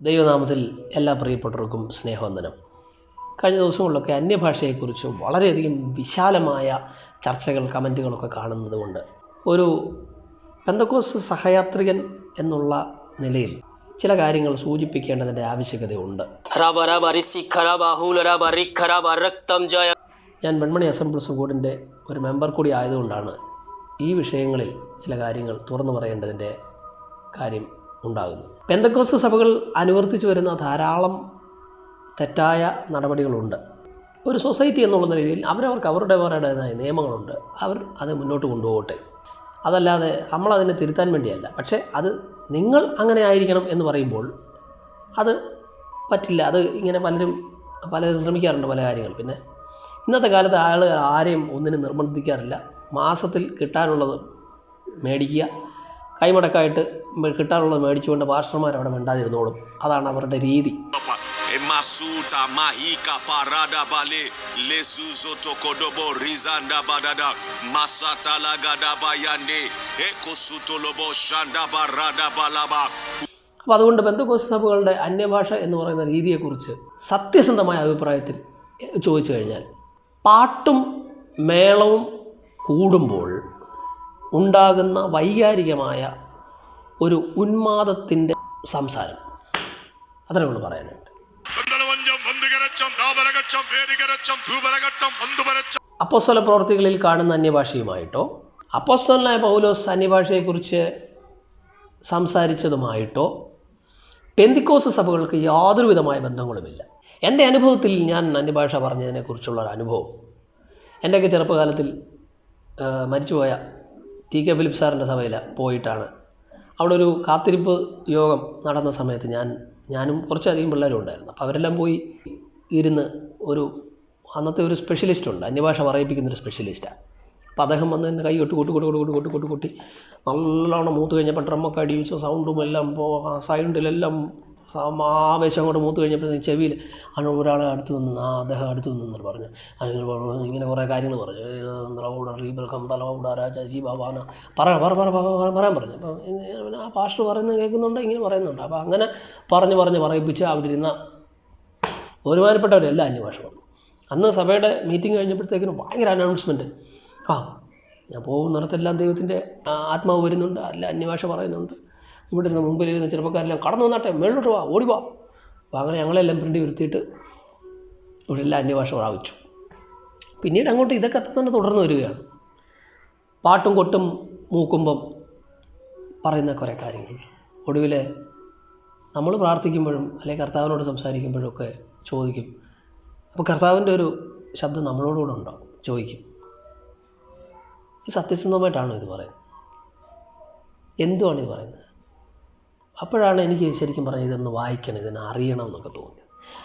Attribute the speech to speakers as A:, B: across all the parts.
A: ദൈവനാമത്തിൽ എല്ലാ പ്രിയപ്പെട്ടവർക്കും സ്നേഹവന്ദനം കഴിഞ്ഞ ദിവസങ്ങളിലൊക്കെ അന്യഭാഷയെക്കുറിച്ച് വളരെയധികം വിശാലമായ ചർച്ചകൾ കമന്റുകളൊക്കെ കാണുന്നതുകൊണ്ട് ഒരു പെന്തക്കോസ് സഹയാത്രികൻ എന്നുള്ള നിലയിൽ ചില കാര്യങ്ങൾ സൂചിപ്പിക്കേണ്ടതിന്റെ ആവശ്യകതയുണ്ട്. ഞാൻ വെൺമണി അസംബ്ലി ബോർഡിന്റെ ഒരു മെമ്പർ കൂടി ആയതുകൊണ്ടാണ് ഈ വിഷയങ്ങളിൽ ചില കാര്യങ്ങൾ തുറന്നു പറയേണ്ടതിന്റെ കാര്യം ഉണ്ടാകുന്നു. പെന്തക്കോസ് സഭകൾ അനുവർത്തിച്ചു വരുന്ന ധാരാളം തെറ്റായ നടപടികളുണ്ട്. ഒരു സൊസൈറ്റി എന്നുള്ള നിലയിൽ അവരവർക്ക് അവരുടെ അവരുടേതായ നിയമങ്ങളുണ്ട്. അവർ അത് മുന്നോട്ട് കൊണ്ടുപോകട്ടെ. അതല്ലാതെ നമ്മളതിനെ തിരുത്താൻ വേണ്ടിയല്ല. പക്ഷേ അത് നിങ്ങൾ അങ്ങനെ ആയിരിക്കണം എന്ന് പറയുമ്പോൾ അത് പറ്റില്ല. അത് ഇങ്ങനെ പലരും പലരും ശ്രമിക്കാറുണ്ട് പല കാര്യങ്ങൾ. പിന്നെ ഇന്നത്തെ കാലത്ത് ആളുകൾ ആരെയും ഒന്നിനും നിർബന്ധിക്കാറില്ല. മാസത്തിൽ കിട്ടാനുള്ളത് മേടിക്കുക കൈമടക്കായിട്ട് കിട്ടാനുള്ളത് മേടിച്ചുകൊണ്ട് പാർഷർമാർ അവിടെ മിണ്ടാതിരുന്നോളും. അതാണ് അവരുടെ രീതി. അപ്പോൾ അതുകൊണ്ട് ബന്ധുക്കോസ് സഭകളുടെ അന്യഭാഷ എന്ന് പറയുന്ന രീതിയെക്കുറിച്ച് സത്യസന്ധമായ അഭിപ്രായത്തിൽ ചോദിച്ചു കഴിഞ്ഞാൽ പാട്ടും മേളവും കൂടുമ്പോൾ ഉണ്ടാകുന്ന വൈകാരികമായ ഒരു ഉന്മാദത്തിന്റെ സംസാരം. അത്രേ ഉള്ളൂ പറയാനുണ്ട്. അപ്പോസ്തല പ്രവർത്തികളിൽ കാണുന്ന അന്യഭാഷയുമായിട്ടോ അപ്പോസ്വലനായ പൗലോസ് അന്യഭാഷയെക്കുറിച്ച് സംസാരിച്ചതുമായിട്ടോ പെന്തിക്കോസ് സഭകൾക്ക് യാതൊരുവിധമായ ബന്ധങ്ങളുമില്ല. എന്റെ അനുഭവത്തിൽ ഞാൻ അന്യഭാഷ പറഞ്ഞതിനെക്കുറിച്ചുള്ള ഒരു അനുഭവം. എന്റെയൊക്കെ ചെറുപ്പകാലത്തിൽ മരിച്ചുപോയ ടി കെ ഫിലിപ്പ് സാറിന്റെ സഭയിൽ പോയിട്ടാണ് അവിടെ ഒരു കാത്തിരിപ്പ് യോഗം നടന്ന സമയത്ത് ഞാൻ ഞാനും കുറച്ചധികം പിള്ളേരും ഉണ്ടായിരുന്നു. അപ്പോൾ അവരെല്ലാം പോയി ഇരുന്ന് ഒരു അന്നത്തെ ഒരു സ്പെഷ്യലിസ്റ്റ് ഉണ്ട് അന്യഭാഷ പറയിപ്പിക്കുന്ന ഒരു സ്പെഷ്യലിസ്റ്റാണ് അപ്പോൾ അദ്ദേഹം വന്ന് എന്നെ കൈ കൊട്ടി കൊട്ടി കൊട്ടി കൊട്ടി കൊട്ടി കൊട്ടി കൊട്ടി നല്ലോണം മൂത്ത് കഴിഞ്ഞപ്പോൾ ഡ്രമ്മൊക്കെ അടിയിച്ചു സൗണ്ടും എല്ലാം ഇപ്പോൾ ആവേശം അങ്ങോട്ട് മൂത്ത് കഴിഞ്ഞപ്പോൾ ചെവിയിൽ അങ്ങനെ ഒരാൾ അടുത്ത് നിന്ന്? ആ അദ്ദേഹം അടുത്ത് നിന്നിട്ട് പറഞ്ഞു. അങ്ങനെ ഇങ്ങനെ കുറേ കാര്യങ്ങൾ പറഞ്ഞു. ദ്രൗഡ റീബൽക്കം തലൗഡ രാജ ജീബാബാന പറ പറ പറ പറ പറ- പറയാൻ പറഞ്ഞു. അപ്പം ആ പാസ്റ്റർ പറയുന്നത് കേൾക്കുന്നുണ്ട് ഇങ്ങനെ പറയുന്നുണ്ട്. അപ്പോൾ അങ്ങനെ പറഞ്ഞ് പറഞ്ഞ് പറയിപ്പിച്ച് അവിടെ ഇരുന്ന ഒരുമാനപ്പെട്ടവരെല്ലാം അന്യഭാഷ വന്നു അന്ന് സഭയുടെ മീറ്റിംഗ് കഴിഞ്ഞപ്പോഴത്തേക്കിനും ഭയങ്കര അനൗൺസ്മെന്റ്. ആ ഞാൻ പോകുന്നിടത്തെല്ലാം ദൈവത്തിന്റെ ആത്മാവ് വരുന്നുണ്ട് അല്ല അന്യഭാഷ പറയുന്നുണ്ട്. ഇവിടെ ഇരുന്ന് മുമ്പിൽ ഇരുന്ന ചെറുപ്പക്കാരെല്ലാം കടന്നു വന്നാട്ടെ മേളിലോട്ട് വാ ഓടി വാ. അപ്പോൾ അങ്ങനെ ഞങ്ങളെല്ലാം പ്രിന്റ് വരുത്തിയിട്ട് ഇവിടെ എല്ലാം അന്യഭാഷ പ്രാപിച്ചു. പിന്നീട് അങ്ങോട്ട് ഇതൊക്കെ തന്നെ തുടർന്ന് വരികയാണ്. പാട്ടും കൊട്ടും മൂക്കുമ്പം പറയുന്ന കുറേ കാര്യങ്ങൾ. ഒടുവിൽ നമ്മൾ പ്രാർത്ഥിക്കുമ്പോഴും അല്ലെങ്കിൽ കർത്താവിനോട് സംസാരിക്കുമ്പോഴും ഒക്കെ ചോദിക്കും. അപ്പോൾ കർത്താവിന്റെ ഒരു ശബ്ദം നമ്മളോടുകൂടെ ഉണ്ടാവും ചോദിക്കും. സത്യസന്ധമായിട്ടാണോ ഇത് പറയുന്നത്? എന്തുവാണ് ഇത് പറയുന്നത്? അപ്പോഴാണ് എനിക്ക് ശരിക്കും പറഞ്ഞത് ഇതൊന്ന് വായിക്കണം ഇതിനെ അറിയണം എന്നൊക്കെ തോന്നി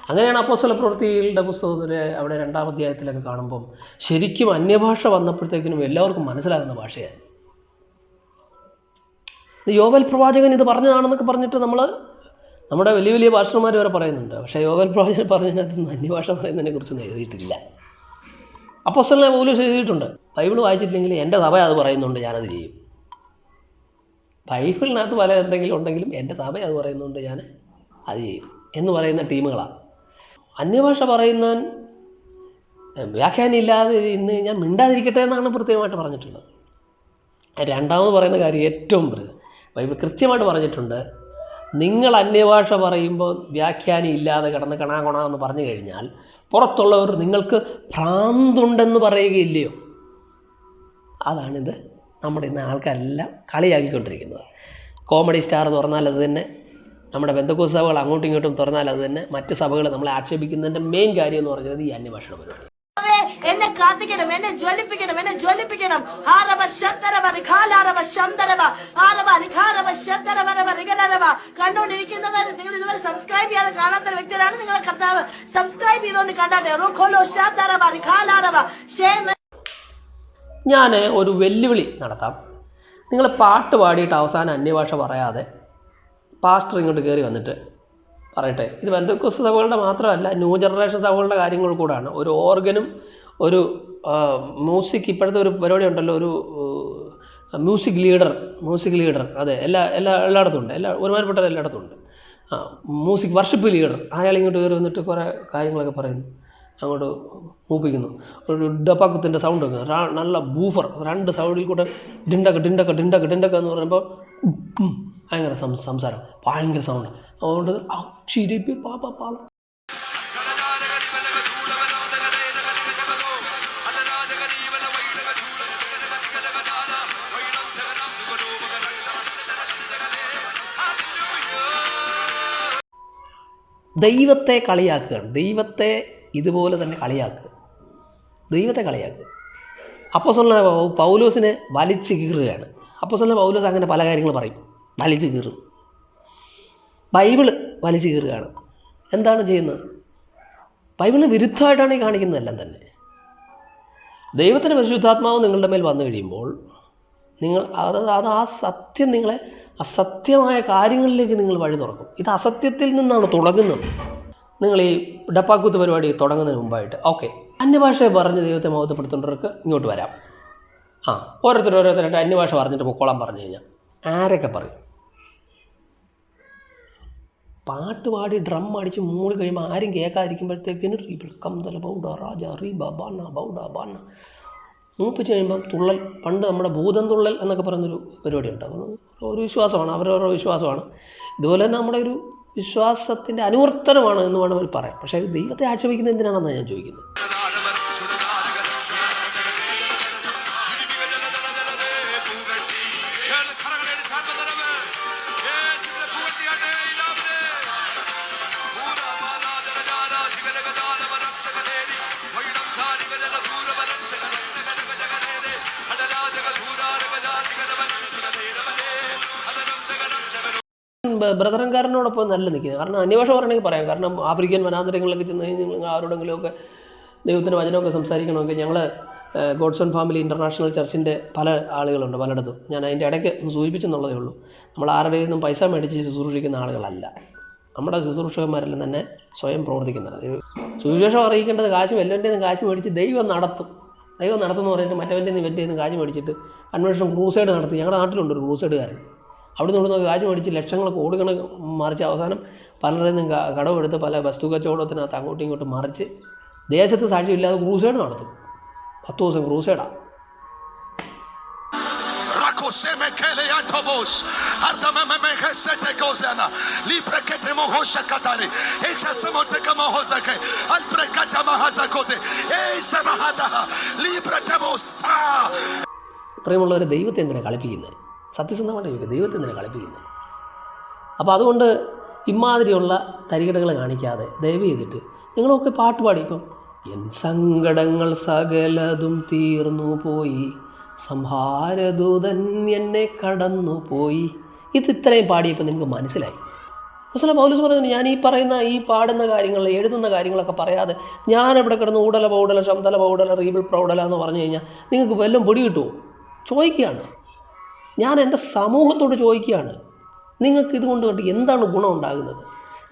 A: അങ്ങനെയാണ് അപ്പോസ്തല പ്രവൃത്തികളുടെ പുസ്തകത്തിൽ അവിടെ രണ്ടാം അധ്യായത്തിലൊക്കെ കാണുമ്പം ശരിക്കും അന്യഭാഷ വന്നപ്പോഴത്തേക്കിനും എല്ലാവർക്കും മനസ്സിലാകുന്ന ഭാഷയായിരുന്നു. യോവൽ പ്രവാചകൻ ഇത് പറഞ്ഞതാണെന്നൊക്കെ പറഞ്ഞിട്ട് നമ്മൾ നമ്മുടെ വലിയ വലിയ ഭാഷമാർ വരെ പറയുന്നുണ്ട്. പക്ഷേ യോവൽ പ്രവാചകൻ പറഞ്ഞതിനകത്ത് അന്യഭാഷ പറയുന്നതിനെ കുറിച്ചൊന്നും എഴുതിയിട്ടില്ല. അപ്പോസ്റ്റലിനെ പോലും എഴുതിയിട്ടുണ്ട്. ബൈബിൾ വായിച്ചിട്ടില്ലെങ്കിൽ എന്റെ സഭ അത് പറയുന്നുണ്ട് ഞാനത് ചെയ്യും. ബൈബിളിനകത്ത് പല എന്തെങ്കിലും ഉണ്ടെങ്കിലും എന്റെ സഭ അത് പറയുന്നുണ്ട് ഞാൻ അത് ചെയ്യും എന്ന് പറയുന്ന ടീമുകളാണ് അന്യഭാഷ പറയുന്ന വ്യാഖ്യാനം വ്യാഖ്യാനമില്ലാതെ ഇന്ന് ഞാൻ മിണ്ടാതിരിക്കട്ടെ എന്നാണ് പ്രത്യേകമായിട്ട് പറഞ്ഞിട്ടുള്ളത്. രണ്ടാമത് പറയുന്ന കാര്യം ഏറ്റവും ബൈബിൾ കൃത്യമായിട്ട് പറഞ്ഞിട്ടുണ്ട് നിങ്ങൾ അന്യഭാഷ പറയുമ്പോൾ വ്യാഖ്യാനം ഇല്ലാതെ കിടന്ന് കണാ കൊണാ എന്ന് പറഞ്ഞു കഴിഞ്ഞാൽ പുറത്തുള്ളവർ നിങ്ങൾക്ക് ഭ്രാന്തുണ്ടെന്ന് പറയുകയില്ലയോ? അതാണിത് നമ്മുടെ ഇന്ന് ആൾക്കാരെല്ലാം കളിയാക്കിക്കൊണ്ടിരിക്കുന്നത്. കോമഡി സ്റ്റാർ തുറന്നാൽ അത് തന്നെ നമ്മുടെ ബന്ധുക്കോസ് സഭകൾ അങ്ങോട്ടും ഇങ്ങോട്ടും തുറന്നാൽ അത് തന്നെ മറ്റ് സഭകൾ നമ്മളെ ആക്ഷേപിക്കുന്നതിന്റെ മെയിൻ കാര്യം എന്ന് പറയുന്നത് ഈ അന്വേഷണ പരിപാടി.
B: എന്നെ കാത്തിക്കണം എന്നെ ജ്വലിപ്പിക്കണം എന്നെ ജ്വലിപ്പിക്കണം. ആരവ ശന്തരവ റിഖാലാരവ ശന്തരവ ആരവ നിഖാരവ ശന്തരവരവ റിഖലരവ കണ്ടുകൊണ്ടിരിക്കുന്നവർ നിങ്ങൾ ഇതുവരെ സബ്സ്ക്രൈബ് ചെയ്യാതെ കാണാത്ത വ്യക്തികളാണ് നിങ്ങളെ കർത്താവ്. സബ്സ്ക്രൈബ് ചെയ്തുകൊണ്ട് കണ്ടാട്ടെ റുഖോലോ ശാന്തരവ റിഖാലാരവ ഷേമ
A: ഞാൻ ഒരു വെല്ലുവിളി നടത്താം. നിങ്ങൾ പാട്ട് പാടിയിട്ട് അവസാനം അന്യഭാഷ പറയാതെ പാസ്റ്റർ ഇങ്ങോട്ട് കയറി വന്നിട്ട് പറയട്ടെ. ഇത് ബന്ധുക്കോസ് സഭകളുടെ മാത്രമല്ല ന്യൂ ജനറേഷൻ സഭകളുടെ കാര്യങ്ങൾ കൂടാണ്. ഒരു ഓർഗനും ഒരു മ്യൂസിക് ഇപ്പോഴത്തെ ഒരു പരിപാടി ഉണ്ടല്ലോ ഒരു മ്യൂസിക് ലീഡർ മ്യൂസിക് ലീഡർ അതെ എല്ലാ എല്ലാ എല്ലായിടത്തും ഉണ്ട്. എല്ലാ ഒരുമാതിരിപ്പെട്ട എല്ലായിടത്തും ഉണ്ട്. മ്യൂസിക് വർഷിപ്പ് ലീഡർ അയാൾ ഇങ്ങോട്ട് കയറി വന്നിട്ട് കുറേ കാര്യങ്ങളൊക്കെ പറയുന്നു. അങ്ങോട്ട് മൂപ്പിക്കുന്നു. ഒരു ഡപ്പാക്കത്തിന്റെ സൗണ്ട് വെക്കുന്നു നല്ല ബൂഫർ. രണ്ട് സൗണ്ടിൽ കൂടെ ഡിണ്ടക്ക് ഡിണ്ടക്ക് ഡിണ്ടക്ക് ഡിണ്ടക്ക് എന്ന് പറയുമ്പോൾ ഭയങ്കര സംസാരം. ഭയങ്കര സൗണ്ട് അതുകൊണ്ട് ചിരിപ്പി പാപ്പ പാല ദൈവത്തെ കളിയാക്കുകയാണ്. ദൈവത്തെ ഇതുപോലെ തന്നെ കളിയാക്കുക. ദൈവത്തെ കളിയാക്കുക. അപ്പോൾ പൗ- പൗലോസിനെ വലിച്ചു കീറുകയാണ്. അപ്പോൾ അപ്പോസ്വലനായ പൗലോസ് അങ്ങനെ പല കാര്യങ്ങൾ പറയും. വലിച്ചു കീറും. ബൈബിൾ വലിച്ചു കീറുകയാണ്. എന്താണ് ചെയ്യുന്നത്? ബൈബിളിന് വിരുദ്ധമായിട്ടാണ് ഈ കാണിക്കുന്നതെല്ലാം തന്നെ. ദൈവത്തിന്റെ പരിശുദ്ധാത്മാവ് നിങ്ങളുടെ മേൽ വന്നു കഴിയുമ്പോൾ നിങ്ങൾ അത് അത് ആ സത്യം നിങ്ങളെ അസത്യമായ കാര്യങ്ങളിലേക്ക് നിങ്ങൾ വഴി തുറക്കും. ഇത് അസത്യത്തിൽ നിന്നാണ് തുടങ്ങുന്നത്. നിങ്ങൾ ഈ ഡപ്പാക്കൂത്ത് പരിപാടി തുടങ്ങുന്നതിന് മുമ്പായിട്ട്. ഓക്കെ. അന്യഭാഷയെ പറഞ്ഞ് ദൈവത്തെ മോഹത്തപ്പെടുത്തുന്നവർക്ക് ഇങ്ങോട്ട് വരാം. ആ ഓരോരുത്തർ ഓരോരുത്തരായിട്ട് അന്യഭാഷ പറഞ്ഞിട്ട് പൊക്കോളാൻ പറഞ്ഞു കഴിഞ്ഞാൽ ആരൊക്കെ പറയും? പാട്ട് പാടി ഡ്രം അടിച്ച് മൂടി കഴിയുമ്പോൾ ആരും കേൾക്കാതിരിക്കുമ്പോഴത്തേക്കിന് റീബിൾ തല ബൗഡ രാജ റീ ബാന ബൗഡ ബാന മൂപ്പിച്ച് കഴിയുമ്പം തുള്ളൽ പണ്ട് നമ്മുടെ ഭൂതം തുള്ളൽ എന്നൊക്കെ പറയുന്നൊരു പരിപാടി ഉണ്ട് അത് ഒരു വിശ്വാസമാണ് അവരോരോ വിശ്വാസമാണ്. ഇതുപോലെ തന്നെ നമ്മുടെ ഒരു വിശ്വാസത്തിന്റെ അനുവർത്തനമാണ് എന്ന് വേണമെങ്കിൽ പറയാം പക്ഷേ ദൈവത്തെ ആക്ഷേപിക്കുന്നത് എന്തിനാണെന്നാണ് ഞാൻ ചോദിക്കുന്നത്? ബ്രദറൻകാരനോടൊപ്പം നല്ല നിൽക്കുന്നത്. കാരണം അന്യഭാഷ പറയണമെങ്കിൽ പറയാം. കാരണം ആഫ്രിക്കൻ വനാന്തരങ്ങളിലൊക്കെ ചെന്ന് കഴിഞ്ഞ് നിങ്ങൾ ആരോടെങ്കിലുമൊക്കെ ദൈവത്തിന്റെ വചനമൊക്കെ സംസാരിക്കണമെങ്കിൽ ഞങ്ങൾ ഗോഡ്സൺ ഫാമിലി ഇന്റർനാഷണൽ ചർച്ചിന്റെ പല ആളുകളുണ്ട് പലയിടത്തും. ഞാൻ അതിന്റെ ഇടയ്ക്ക് സൂചിപ്പിച്ചെന്നുള്ളതേ ഉള്ളൂ. നമ്മൾ ആരുടെ നിന്നും പൈസ മേടിച്ച് ശുശ്രൂഷിക്കുന്ന ആളുകളല്ല. നമ്മുടെ ശുശ്രൂഷകന്മാരെല്ലാം തന്നെ സ്വയം പ്രവർത്തിക്കുന്നത്. സുവിശേഷം അറിയിക്കേണ്ടത് കാശ് വല്ലവന്റെ നിന്ന് കാശ് മേടിച്ച് ദൈവം നടത്തും. ദൈവം നടത്തുമെന്ന് പറഞ്ഞിട്ട് മറ്റവന്റെ നിന്ന് ഇവന്റെ നിന്ന് കാശ് മേടിച്ചിട്ട് അന്വേഷണം ക്രൂസൈഡ് നടത്തി. ഞങ്ങളുടെ നാട്ടിലുണ്ട് ഒരു ക്രൂസൈഡുകാരൻ. അവിടെ നിന്ന് ഇവിടുന്ന് കാശ് മേടിച്ച് ലക്ഷങ്ങൾ കോടിക്കണക്ക് മറിച്ച് അവസാനം പലരിൽ നിന്നും കടമെടുത്ത് പല വസ്തു കച്ചവടത്തിനകത്ത് അങ്ങോട്ടും ഇങ്ങോട്ടും മറിച്ച് ദേശത്ത് സാക്ഷ്യമില്ലാതെ ക്രൂസൈഡ് നടത്തും പത്ത് ദിവസം ക്രൂസൈഡാണ്
C: Rakoseme kele ya tobos. Ardame me me hesete kozana. Libre kete mohosha katari. Echa samote kama hozake. Albre kata mahazakote. Eisa mahada. Libre temosa.
A: പ്രിയമുള്ളവരെ ദൈവത്തെ എന്തിനാണ് കളിപ്പിക്കുന്നത് സത്യസന്ധമായിട്ട് ചോദിക്കുക ദൈവത്തെ എന്തിനാണ് കളിപ്പിക്കുന്നത് അപ്പോൾ അതുകൊണ്ട് ഇമാതിരിയുള്ള തരികിടകൾ കാണിക്കാതെ ദയവ് ചെയ്തിട്ട് നിങ്ങളൊക്കെ പാട്ട് പാടി. ഇപ്പം എൻ സങ്കടങ്ങൾ സകലതും തീർന്നു പോയി. സംഹാരദൂതൻ എന്നെ കടന്നു പോയി. ഇത് ഇത്രയും പാടിയപ്പോൾ നിങ്ങൾക്ക് മനസ്സിലായി. മുസ്ലിം പൗലൂസ് പറയുന്നത് ഞാൻ ഈ പറയുന്ന ഈ പാടുന്ന കാര്യങ്ങൾ എഴുതുന്ന കാര്യങ്ങളൊക്കെ പറയാതെ ഞാനിവിടെ കിടന്ന് ഊടല പൗടല ശബ്ദല പൗടല റീബിൾ പ്രൗഡല എന്ന് പറഞ്ഞു കഴിഞ്ഞാൽ നിങ്ങൾക്ക് വല്ലതും പൊടി കിട്ടുമോ? ചോദിക്കുകയാണ്. ഞാൻ എന്റെ സമൂഹത്തോട് ചോദിക്കുകയാണ്. നിങ്ങൾക്ക് ഇതുകൊണ്ട് കണ്ട് എന്താണ് ഗുണം ഉണ്ടാകുന്നത്?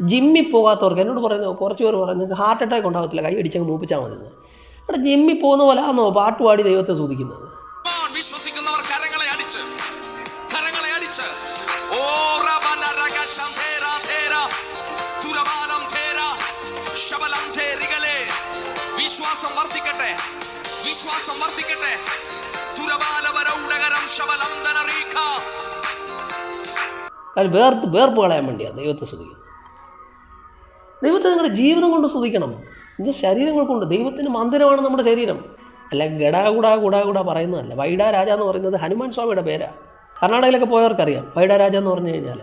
A: ജിമ്മിൽ പോകാത്തവർക്ക് എന്നോട് പറയുന്നത് കുറച്ച് പേർ പറഞ്ഞു നിങ്ങൾക്ക് ഹാർട്ട് അറ്റാക്ക് ഉണ്ടാകത്തില്ല കൈ അടിച്ചങ്ങ് മൂപ്പിച്ചാൽ മതി അവിടെ ജിമ്മിൽ പോകുന്ന പോലെ ആണോ പാട്ടുപാടി ദൈവത്തെ സൂചിക്കുന്നത്
D: വിശ്വസിക്കുന്നവർ കരങ്ങളെ അടിച്ച് കരങ്ങളെ അടിച്ച്. ഓ വിശ്വാസം വർദ്ധിക്കട്ടെ വിശ്വാസം വർദ്ധിക്കട്ടെ.
A: കാര്യം വേർത്ത് വേർപ്പ് കളയാൻ വേണ്ടിയാണ് ദൈവത്തെ സ്തുതിക്കുന്നത് ദൈവത്തെ നിങ്ങളുടെ ജീവിതം കൊണ്ട് സ്തുതിക്കണം. ഇത് ശരീരങ്ങൾ കൊണ്ട്. ദൈവത്തിന്റെ മന്ദിരമാണ് നമ്മുടെ ശരീരം. അല്ല ഗടാകുട ഗുടാകുട പറയുന്നതല്ല. വൈഡാ രാജ എന്ന് പറയുന്നത് ഹനുമാൻ സ്വാമിയുടെ പേരാണ് കർണാടകയിലൊക്കെ പോയവർക്കറിയാം വൈഡാ രാജ എന്ന് പറഞ്ഞു കഴിഞ്ഞാൽ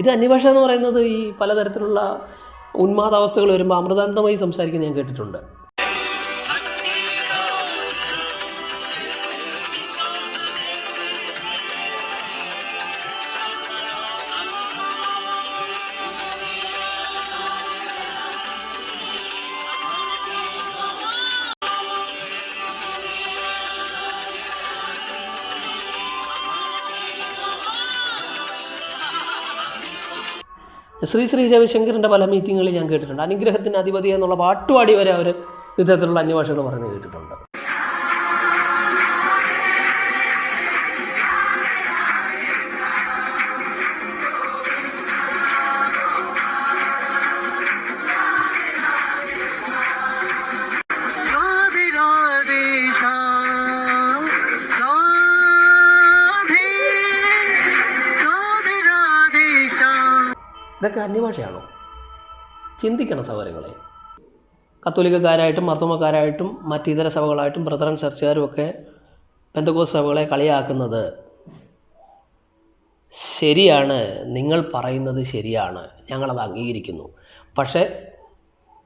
A: ഇത് അന്യഭാഷ എന്ന് പറയുന്നത് ഈ പലതരത്തിലുള്ള ഉന്മാദാവസ്ഥകൾ വരുമ്പോൾ അമൃതാനന്ദമായി സംസാരിക്കുന്നത് ഞാൻ കേട്ടിട്ടുണ്ട്. ശ്രീ ശ്രീ രവിശങ്കറിന്റെ പല മീറ്റിങ്ങുകളിൽ ഞാൻ കേട്ടിട്ടുണ്ട്. അനുഗ്രഹത്തിന് അധിപതി എന്നുള്ള പാട്ടുപാടി വരെ അവർ ഇത്തരത്തിലുള്ള അന്യഭാഷകൾ പറഞ്ഞ് കേട്ടിട്ടുണ്ട്. ഇതൊക്കെ അന്യഭാഷയാണോ? ചിന്തിക്കണം സൗകര്യങ്ങളെ കത്തോലിക്കക്കാരായിട്ടും മർത്തോമക്കാരായിട്ടും മറ്റിതര സഭകളായിട്ടും ബ്രദറൻ ചർച്ചുകാരും ഒക്കെ പെന്തകോസ് സഭകളെ കളിയാക്കുന്നത് ശരിയാണ് നിങ്ങൾ പറയുന്നത് ശരിയാണ് ഞങ്ങളത് അംഗീകരിക്കുന്നു. പക്ഷേ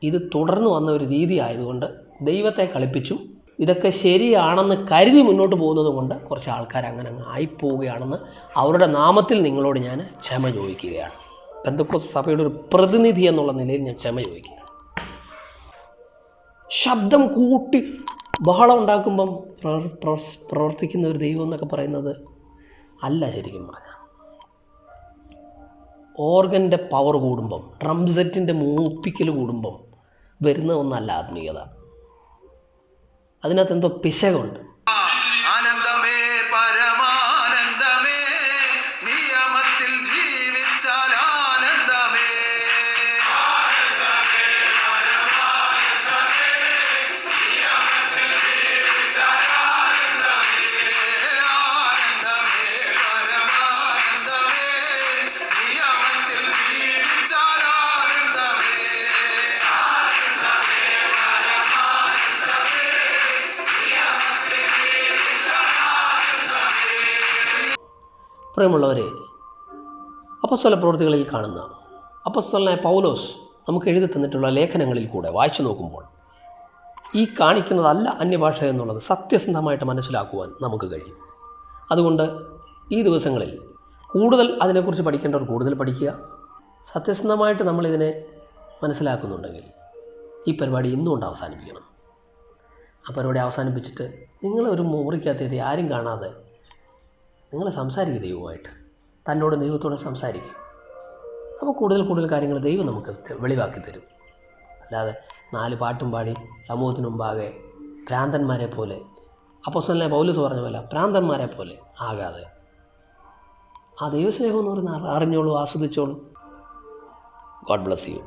A: ഇത് തുടർന്ന് വന്ന ഒരു രീതി ആയതുകൊണ്ട് ദൈവത്തെ കളിപ്പിച്ചു ഇതൊക്കെ ശരിയാണെന്ന് കരുതി മുന്നോട്ട് പോകുന്നത് കൊണ്ട് കുറച്ച് ആൾക്കാർ അങ്ങനെ അങ്ങ് ആയിപ്പോവുകയാണെന്ന് അവരുടെ നാമത്തിൽ നിങ്ങളോട് ഞാൻ ക്ഷമ ചോദിക്കുകയാണ്. പെന്തക്കോസ് സഭയുടെ ഒരു പ്രതിനിധി എന്നുള്ള നിലയിൽ ഞാൻ ക്ഷമ ചോദിക്കുന്നു. ശബ്ദം കൂട്ടി ബഹളം ഉണ്ടാക്കുമ്പം പ്രവർ പ്രവർ- പ്രവർത്തിക്കുന്ന ഒരു ദൈവം എന്നൊക്കെ പറയുന്നത് അല്ല ശരിക്കും പറഞ്ഞാൽ ഓർഗന്റെ പവർ കൂടുമ്പം ട്രംസെറ്റിന്റെ മൂപ്പിക്കൽ കൂടുമ്പം വരുന്ന ഒന്നല്ല ആത്മീയത അതിനകത്ത് എന്തോ പിശകുണ്ട്. പ്രിയമുള്ളവരെ അപ്പസ്വല പ്രവൃത്തികളിൽ കാണുന്ന അപ്പസ്വലനായ പൗലോസ് നമുക്ക് എഴുതി തന്നിട്ടുള്ള ലേഖനങ്ങളിൽ കൂടെ വായിച്ചു നോക്കുമ്പോൾ ഈ കാണിക്കുന്നതല്ല അന്യഭാഷ എന്നുള്ളത് സത്യസന്ധമായിട്ട് മനസ്സിലാക്കുവാൻ നമുക്ക് കഴിയും. അതുകൊണ്ട് ഈ ദിവസങ്ങളിൽ കൂടുതൽ അതിനെക്കുറിച്ച് പഠിക്കേണ്ടവർ കൂടുതൽ പഠിക്കുക. സത്യസന്ധമായിട്ട് നമ്മളിതിനെ മനസ്സിലാക്കുന്നുണ്ടെങ്കിൽ ഈ പരിപാടി ഇന്നുകൊണ്ട് അവസാനിപ്പിക്കണം. ആ പരിപാടി അവസാനിപ്പിച്ചിട്ട് നിങ്ങളൊരു മുറിക്കകത്തേത് ആരും കാണാതെ നിങ്ങൾ സംസാരിക്കുക ദൈവമായിട്ട് തന്നോട് ദൈവത്തോട് സംസാരിക്കുക അപ്പോൾ കൂടുതൽ കൂടുതൽ കാര്യങ്ങൾ ദൈവം നമുക്ക് വെളിവാക്കി തരും. അല്ലാതെ നാല് പാട്ടും പാടി സമൂഹത്തിന് മുമ്പാകെ ഭ്രാന്തന്മാരെ പോലെ അപ്പോസ്തലനെ പൗലൂസ് പറഞ്ഞ പോലെ ഭ്രാന്തന്മാരെ പോലെ ആകാതെ. ആ ദൈവസ്നേഹം എന്ന് പറയുന്ന അറിഞ്ഞോളൂ ആസ്വദിച്ചോളൂ. God bless you.